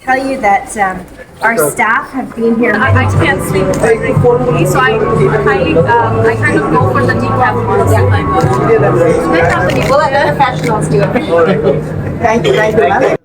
tell you that um, our staff have been here. I, I can't sleep very so I I, um, I kind of go for the decaf ones. Like, We'll let the professionals do it. Thank you, thank you. ma'am.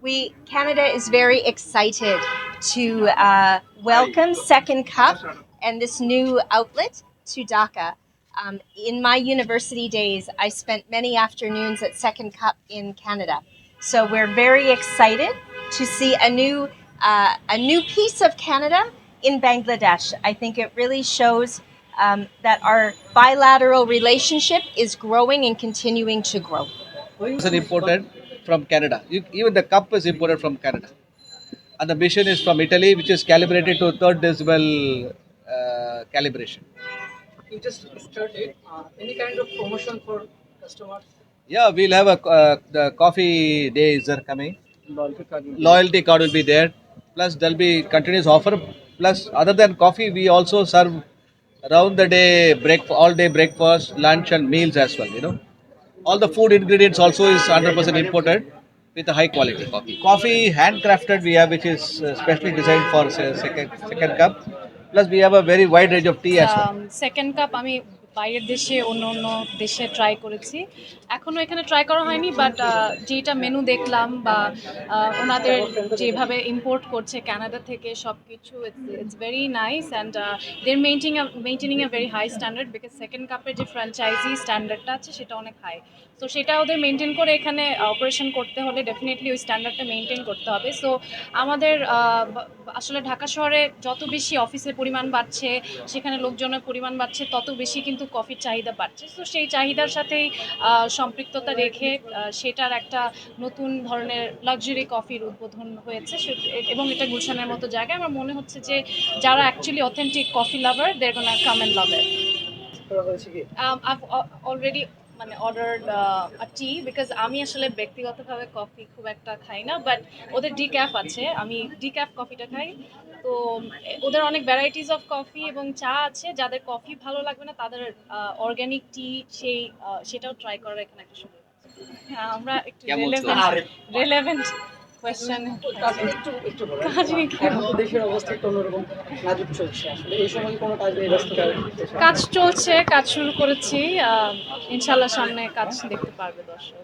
We Canada is very excited to uh, welcome Second Cup and this new outlet to Dhaka. Um, in my university days, I spent many afternoons at Second Cup in Canada, so we're very excited to see a new uh, a new piece of Canada in Bangladesh. I think it really shows um, that our bilateral relationship is growing and continuing to grow. is imported from Canada. You, even the cup is imported from Canada. And the mission is from Italy, which is calibrated to third decibel uh, calibration. You just started uh, any kind of promotion for customers? Yeah, we'll have a uh, the coffee days are coming. Loyalty card will be, there. Plus, there'll be continuous offer. Plus, other than coffee, we also serve around the day break all day breakfast, lunch, and meals as well. You know, all the food ingredients also is 100% imported with a high quality coffee. Coffee handcrafted we have, which is uh, specially designed for second second cup. Plus, we have a very wide range of tea as well. Um, second cup I mean. বাইরের দেশে, অন্য অন্য দেশে try করেছি। এখনও এখানে try করা হয়নি বাট যেটা মেনু দেখলাম বা ওনাদের যেভাবে ইম্পোর্ট করছে কানাডা থেকে সব কিছু it's very nice and they're maintaining maintaining a very high standard because second কাপের যে ফ্র্যাঞ্চাইজি স্ট্যান্ডার্ডটা আছে, সেটা অনেক হাই তো সেটা ওদের মেনটেন করে এখানে অপারেশন করতে হলে ডেফিনেটলি ওই স্ট্যান্ডার্ডটা মেনটেন করতে হবে। সো আমাদের আসলে ঢাকা শহরে যত বেশি অফিসের পরিমাণ বাড়ছে, সেখানে লোকজনের পরিমাণ বাড়ছে, তত বেশি কিন্তু কফির চাহিদা বাড়ছে। তো সেই চাহিদার সাথেই সম্পৃক্ততা রেখে সেটার একটা নতুন ধরনের লাক্সারি কফির উদ্বোধন হয়েছে। এবং এটা গুলশানের মতো জায়গায়। আমার মনে হচ্ছে যে যারা actually authentic coffee lover there gonna come and lover already মানে অর্ডার টি বিকজ আমি আসলে ব্যক্তিগতভাবে কফি খুব একটা খাই না বাট ওদের ডি ক্যাফ আছে আমি ডি ক্যাফ কফিটা খাই তো ওদের অনেক ভ্যারাইটিস অফ কফি এবং চা আছে যাদের কফি ভালো লাগবে না তাদের অর্গ্যানিক টি সেই সেটাও ট্রাই করার এখানে একটা সুযোগ আছে। হ্যাঁ আমরা একটু রেলেভেন্ট রেলেভেন্ট কোয়েশ্চেন একটু একটু দেশের অবস্থা একটু অন্যরকম নাজুক চলছে আসলে এই সময় কোনো কাজ ব্যস্ততা কাজ চলছে কাজ শুরু করেছি আহ, ইনশাল্লাহ সামনে কাজ দেখতে পারবে দর্শক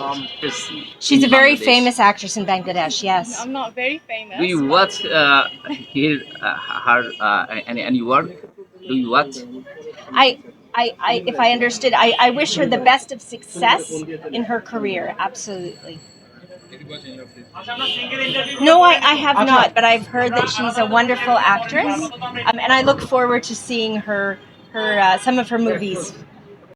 Um, is She's a very famous actress in Bangladesh. Yes. I'm not very famous. Do you watch uh, here uh, her uh, any any work? Do you watch? I, I, I, if I understood, I, I wish her the best of success in her career. Absolutely. No, I, I have not, but I've heard that she's a wonderful actress, um, and I look forward to seeing her, her, uh, some of her movies.